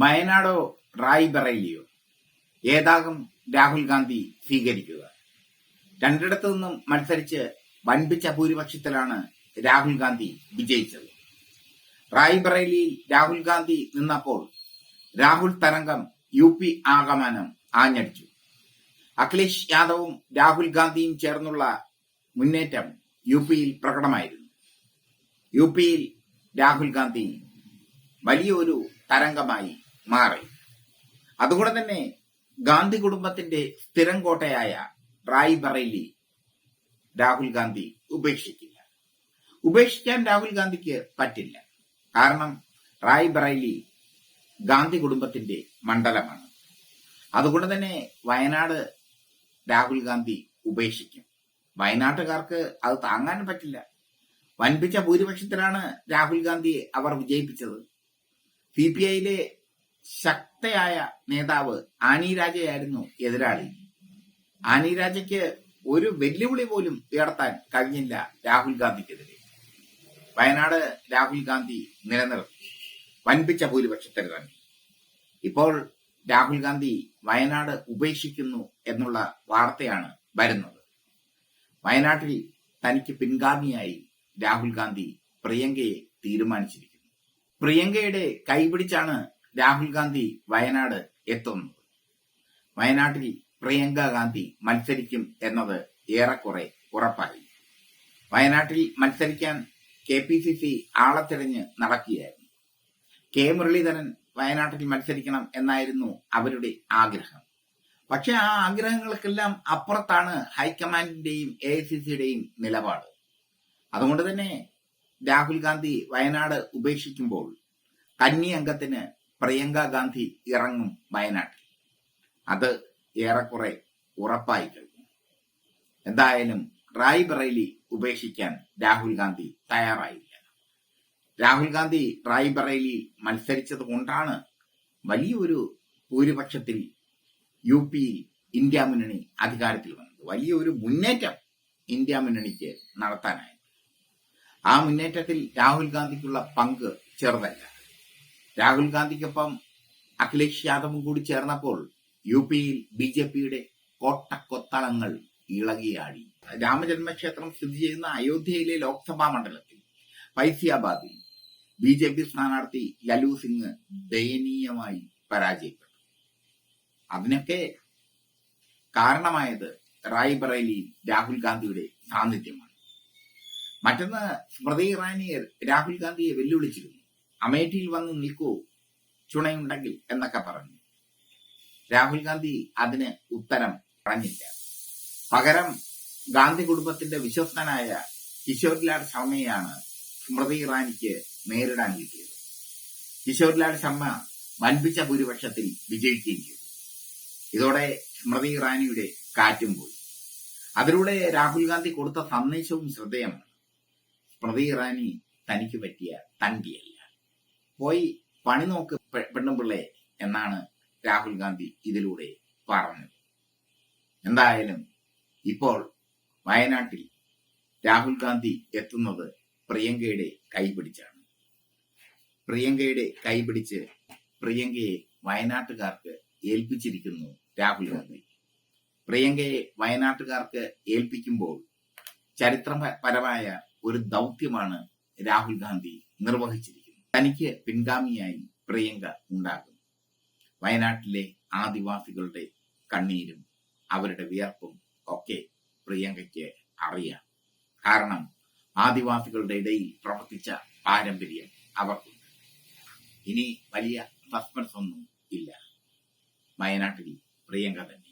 വയനാടോ റായ്ബറേലിയോ ഏതാകും രാഹുൽ ഗാന്ധി സ്വീകരിക്കുക. രണ്ടിടത്തു നിന്നും മത്സരിച്ച് വൻപിച്ച ഭൂരിപക്ഷത്തിലാണ് രാഹുൽ ഗാന്ധി വിജയിച്ചത്. റായ്ബറേലിയിൽ രാഹുൽ ഗാന്ധി നിന്നപ്പോൾ രാഹുൽ തരംഗം യു പി ആഗമനം ആഞ്ഞടിച്ചു. അഖിലേഷ് യാദവും രാഹുൽ ഗാന്ധിയും ചേർന്നുള്ള മുന്നേറ്റം യു പിയിൽ പ്രകടമായിരുന്നു. യു പിയിൽ രാഹുൽ ഗാന്ധി വലിയൊരു തരംഗമായി മാറി. അതുകൊണ്ട് തന്നെ ഗാന്ധി കുടുംബത്തിന്റെ സ്ഥിരം കോട്ടയായ റായ് ബറേലി രാഹുൽ ഗാന്ധി ഉപേക്ഷിക്കില്ല. ഉപേക്ഷിക്കാൻ രാഹുൽ ഗാന്ധിക്ക് പറ്റില്ല. കാരണം റായ് ബറേലി ഗാന്ധി കുടുംബത്തിന്റെ മണ്ഡലമാണ്. അതുകൊണ്ട് തന്നെ വയനാട് രാഹുൽ ഗാന്ധി ഉപേക്ഷിക്കും. വയനാട്ടുകാർക്ക് അത് താങ്ങാൻ പറ്റില്ല. വൻപിച്ച ഭൂരിപക്ഷത്തിലാണ് രാഹുൽ ഗാന്ധിയെ അവർ വിജയിപ്പിച്ചത്. സി പി ഐയിലെ ശക്തയായ നേതാവ് ആനി രാജയായിരുന്നു എതിരാളി. ആനി രാജയ്ക്ക് ഒരു വെല്ലുവിളി പോലും ഉയർത്താൻ കഴിഞ്ഞില്ല രാഹുൽ ഗാന്ധിക്കെതിരെ. വയനാട് രാഹുൽ ഗാന്ധി നിലനിർത്തി. വൻപിച്ച ഭൂരിപക്ഷത്തിൽ തന്നെ. ഇപ്പോൾ രാഹുൽ ഗാന്ധി വയനാട് ഉപേക്ഷിക്കുന്നു എന്നുള്ള വാർത്തയാണ് വരുന്നത്. വയനാട്ടിൽ തനിക്ക് പിൻഗാമിയായി രാഹുൽ ഗാന്ധി പ്രിയങ്കയെ തീരുമാനിച്ചിരിക്കുന്നു. പ്രിയങ്കയുടെ കൈപിടിച്ചാണ് രാഹുൽ ഗാന്ധി വയനാട് എത്തുന്നു. വയനാട്ടിൽ പ്രിയങ്ക ഗാന്ധി മത്സരിക്കും എന്നത് ഏറെക്കുറെ ഉറപ്പായി. വയനാട്ടിൽ മത്സരിക്കാൻ കെ പി സി സി ആളെ തിരഞ്ഞ് നടക്കുകയായിരുന്നു. കെ മുരളീധരൻ വയനാട്ടിൽ മത്സരിക്കണം എന്നായിരുന്നു അവരുടെ ആഗ്രഹം. പക്ഷെ ആ ആഗ്രഹങ്ങൾക്കെല്ലാം അപ്പുറത്താണ് ഹൈക്കമാൻഡിന്റെയും എ ഐ സി സിയുടെയും നിലപാട്. അതുകൊണ്ട് തന്നെ രാഹുൽ ഗാന്ധി വയനാട് ഉപേക്ഷിക്കുമ്പോൾ കന്നി അംഗത്തിന് പ്രിയങ്ക ഗാന്ധി ഇറങ്ങും വയനാട്ടിൽ. അത് ഏറെക്കുറെ ഉറപ്പായി കഴിഞ്ഞു. എന്തായാലും റായ്ബറേലി ഉപേക്ഷിക്കാൻ രാഹുൽ ഗാന്ധി തയ്യാറായില്ല. രാഹുൽ ഗാന്ധി റായ് ബറേലി മത്സരിച്ചത് കൊണ്ടാണ് വലിയൊരു ഭൂരിപക്ഷത്തിൽ യു പിയിൽ ഇന്ത്യ മുന്നണി അധികാരത്തിൽ വന്നത്. വലിയൊരു മുന്നേറ്റം ഇന്ത്യ മുന്നണിക്ക് നടത്താനായി. ആ മുന്നേറ്റത്തിൽ രാഹുൽ ഗാന്ധിക്കുള്ള പങ്ക് ചെറുതല്ല. രാഹുൽ ഗാന്ധിക്കൊപ്പം അഖിലേഷ് യാദവും കൂടി ചേർന്നപ്പോൾ യു പിയിൽ ബി ജെ പിയുടെ കോട്ടക്കൊത്തളങ്ങൾ ഇളകിയാടി. രാമജന്മക്ഷേത്രം സ്ഥിതി ചെയ്യുന്ന അയോധ്യയിലെ ലോക്സഭാ മണ്ഡലത്തിൽ ഫൈസിയാബാദിൽ ബി ജെ പി സ്ഥാനാർത്ഥി ലലു സിംഗ് ദയനീയമായി പരാജയപ്പെട്ടു. അതിനൊക്കെ കാരണമായത് റായ്ബറേലിയിൽ രാഹുൽ ഗാന്ധിയുടെ സാന്നിധ്യമാണ്. മറ്റൊന്ന് സ്മൃതി ഇറാനിയർ രാഹുൽ ഗാന്ധിയെ വെല്ലുവിളിച്ചിരുന്നു. അമേഠിയിൽ വന്ന് നിൽക്കൂ ചുണയുണ്ടെങ്കിൽ എന്നൊക്കെ പറഞ്ഞു. രാഹുൽ ഗാന്ധി അതിന് ഉത്തരം പറഞ്ഞില്ല. പകരം ഗാന്ധി കുടുംബത്തിന്റെ വിശ്വസ്തനായ കിഷോർലാൽ ശർമ്മയാണ് സ്മൃതി ഇറാനിക്ക് നേരിടാൻ കിട്ടിയത്. കിഷോർലാൽ ശർമ്മ വൻപിച്ച ഭൂരിപക്ഷത്തിൽ വിജയിക്കുകയും ചെയ്തു. ഇതോടെ സ്മൃതി ഇറാനിയുടെ കാറ്റും പോയി. അതിലൂടെ രാഹുൽ ഗാന്ധി കൊടുത്ത സന്ദേശവും ശ്രദ്ധേയമാണ്. സ്മൃതി ഇറാനി തനിക്ക് പറ്റിയ തണ്ടിയല്ല പോയി പണി നോക്ക് പെണ്ണുപിള്ളേ എന്നാണ് രാഹുൽ ഗാന്ധി ഇതിലൂടെ പറഞ്ഞത്. എന്തായാലും ഇപ്പോൾ വയനാട്ടിൽ രാഹുൽ ഗാന്ധി എത്തുന്നത് പ്രിയങ്കയുടെ കൈപിടിച്ചാണ്. പ്രിയങ്കയുടെ കൈപിടിച്ച് പ്രിയങ്കയെ വയനാട്ടുകാർക്ക് ഏൽപ്പിച്ചിരിക്കുന്നു രാഹുൽ ഗാന്ധി. പ്രിയങ്കയെ വയനാട്ടുകാർക്ക് ഏൽപ്പിക്കുമ്പോൾ ചരിത്രപരമായ ഒരു ദൗത്യമാണ് രാഹുൽ ഗാന്ധി നിർവഹിച്ചിരിക്കുന്നത്. തനിക്ക് പിൻഗാമിയായി പ്രിയങ്ക ഉണ്ടാകും. വയനാട്ടിലെ ആദിവാസികളുടെ കണ്ണീരും അവരുടെ വിയർപ്പും ഒക്കെ പ്രിയങ്കയ്ക്ക് അറിയാം. കാരണം ആദിവാസികളുടെ ഇടയിൽ പ്രവർത്തിച്ച പാരമ്പര്യം അവർക്കുണ്ട്. ഇനി വലിയ സസ്പെൻസ് ഒന്നും ഇല്ല. വയനാട്ടിൽ പ്രിയങ്ക തന്നെ.